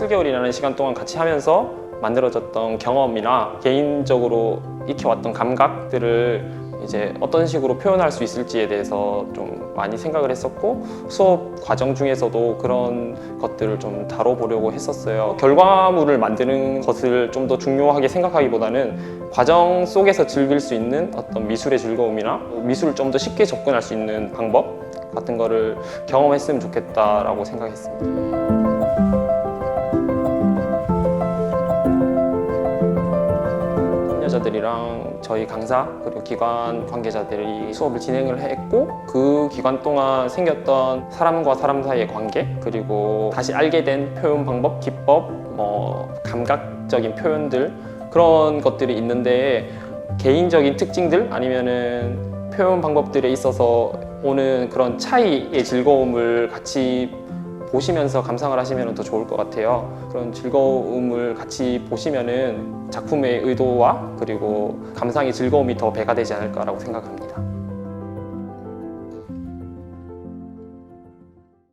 8개월이라는 시간 동안 같이 하면서 만들어졌던 경험이나 개인적으로 익혀왔던 감각들을 이제 어떤 식으로 표현할 수 있을지에 대해서 좀 많이 생각을 했었고 수업 과정 중에서도 그런 것들을 좀 다뤄보려고 했었어요. 결과물을 만드는 것을 좀 더 중요하게 생각하기보다는 과정 속에서 즐길 수 있는 어떤 미술의 즐거움이나 미술을 좀 더 쉽게 접근할 수 있는 방법 같은 거를 경험했으면 좋겠다라고 생각했습니다. 여자들이랑 저희 강사 그리고 기관 관계자들이 수업을 진행을 했고 그 기간 동안 생겼던 사람과 사람 사이의 관계 그리고 다시 알게 된 표현 방법, 기법, 뭐 감각적인 표현들 그런 것들이 있는데 개인적인 특징들 아니면은 표현 방법들에 있어서 오는 그런 차이의 즐거움을 같이 보시면서 감상을 하시면 더 좋을 것 같아요. 그런 즐거움을 같이 보시면은 작품의 의도와 그리고 감상의 즐거움이 더 배가 되지 않을까라고 생각합니다.